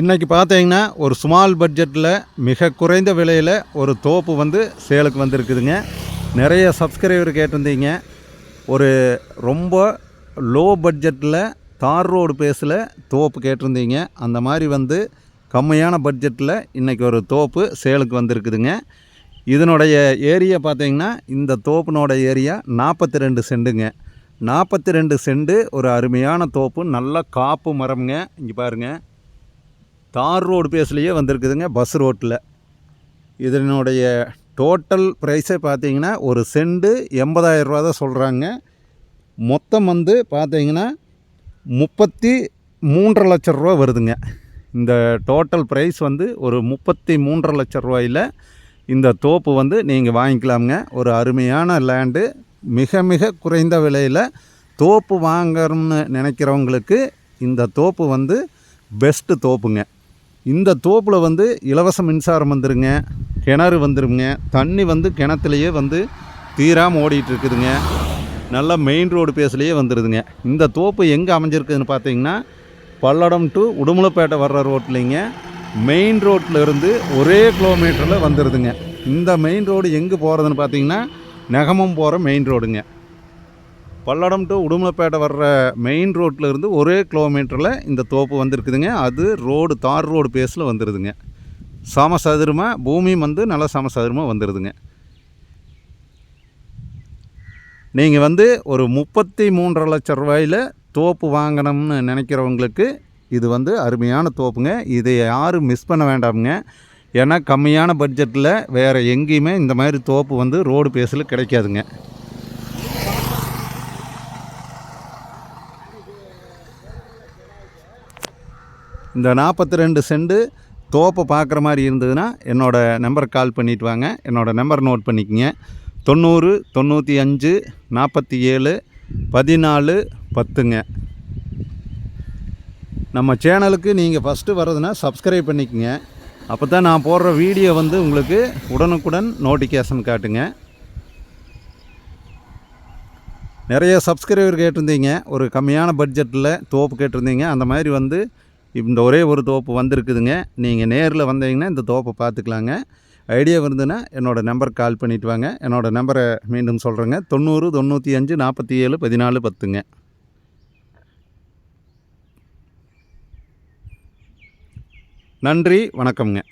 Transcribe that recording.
இன்றைக்கி பார்த்தீங்கன்னா ஒரு ஸ்மால் பட்ஜெட்டில் மிக குறைந்த விலையில் ஒரு தோப்பு வந்து சேலுக்கு வந்திருக்குதுங்க. நிறைய சப்ஸ்கிரைபர் கேட்டிருந்தீங்க. ஒரு ரொம்ப லோ பட்ஜெட்டில் தார் ரோடு பேஸில் தோப்பு கேட்டிருந்தீங்க. அந்த மாதிரி வந்து கம்மியான பட்ஜெட்டில் இன்றைக்கி ஒரு தோப்பு சேலுக்கு வந்திருக்குதுங்க. இதனுடைய ஏரியா பார்த்தீங்கன்னா இந்த தோப்பினோட ஏரியா நாற்பத்தி ரெண்டு செண்டுங்க. நாற்பத்தி ரெண்டு செண்டு ஒரு அருமையான தோப்பு நல்ல காப்பு மரம்ங்க. இங்கே பாருங்கள் தார் ரோடு பேஸ்லேயே வந்திருக்குதுங்க பஸ் ரோட்டில் இதனுடைய டோட்டல் ப்ரைஸே பார்த்தீங்கன்னா ஒரு செண்டு எண்பதாயிரம் ரூபா தான் சொல்கிறாங்க மொத்தம் வந்து பார்த்தீங்கன்னா முப்பத்தி மூன்றரை லட்ச ரூபா வருதுங்க. இந்த டோட்டல் ப்ரைஸ் வந்து ஒரு முப்பத்தி மூன்றரை லட்ச ரூபாயில் இந்த தோப்பு வந்து நீங்கள் வாங்கிக்கலாமுங்க. ஒரு அருமையான லேண்டு மிக மிக குறைந்த விலையில் தோப்பு வாங்கணும்னு நினைக்கிறவங்களுக்கு இந்த தோப்பு வந்து பெஸ்ட்டு தோப்புங்க. இந்த தோப்பில் வந்து இலவச மின்சாரம் வந்துருங்க கிணறு வந்துருங்க தண்ணி வந்து கிணத்துலையே வந்து தீராமல் ஓடிட்டுருக்குதுங்க. நல்லா மெயின் ரோடு பேஸ்லேயே வந்துடுதுங்க இந்த தோப்பு எங்கே அமைஞ்சிருக்குதுன்னு பார்த்தீங்கன்னா பல்லடம் டு உடுமலைப்பேட்டை வர்ற ரோட்லேங்க மெயின் ரோட்டில் இருந்து ஒரே கிலோமீட்டரில் வந்துடுதுங்க இந்த மெயின் ரோடு எங்கே போகிறதுன்னு பார்த்தீங்கன்னா நெகமம் போகிற மெயின் ரோடுங்க பல்லடம் டு உடுமலைப்பேட்டை வர்ற மெயின் ரோட்டில் இருந்து ஒரே கிலோமீட்டரில் இந்த தோப்பு வந்திருக்குதுங்க. அது ரோடு தார் ரோடு பேஸில் வந்துடுதுங்க சமசதுரமாக பூமி வந்து நல்லா சமசதுரமாக வந்துடுதுங்க நீங்கள் வந்து ஒரு முப்பத்தி மூன்றரை லட்ச ரூபாயில் தோப்பு வாங்கணும்னு நினைக்கிறவங்களுக்கு இது வந்து அருமையான தோப்புங்க. இதை யாரும் மிஸ் பண்ண வேண்டாமுங்க. ஏன்னா கம்மியான பட்ஜெட்டில் வேறு எங்கேயுமே இந்த மாதிரி தோப்பு வந்து ரோடு பேஸில் கிடைக்காதுங்க. இந்த நாற்பத்தி ரெண்டு செண்டு தோப்பை பார்க்குற மாதிரி இருந்ததுன்னா என்னோடய நம்பருக்கு கால் பண்ணிட்டு வாங்க. என்னோடய நம்பர் நோட் பண்ணிக்கோங்க. தொண்ணூறு தொண்ணூற்றி அஞ்சு நாற்பத்தி ஏழு பதினாலு பத்துங்க. நம்ம சேனலுக்கு நீங்கள் ஃபஸ்ட்டு வர்றதுன்னா சப்ஸ்கிரைப் பண்ணிக்கோங்க. அப்போ தான் நான் போடுற வீடியோ வந்து உங்களுக்கு உடனுக்குடன் நோட்டிஃபிகேஷன் காட்டுங்க. நிறைய சப்ஸ்கிரைபர் கேட்டிருந்தீங்க. ஒரு கம்மியான பட்ஜெட்டில் தோப்பு கேட்டிருந்தீங்க. அந்த மாதிரி வந்து இந்த ஒரே ஒரு தோப்பு வந்திருக்குதுங்க. நீங்கள் நேரில் வந்தீங்கன்னா இந்த தோப்பை பார்த்துக்கலாங்க. ஐடியா இருந்ததுன்னா என்னோடய நம்பருக்கு கால் பண்ணிவிட்டு வாங்க. என்னோடய நம்பரை மீண்டும் சொல்கிறேங்க தொண்ணூறு தொண்ணூற்றி அஞ்சு நாற்பத்தி ஏழு பதினாலு பத்துங்க. நன்றி வணக்கம்ங்க.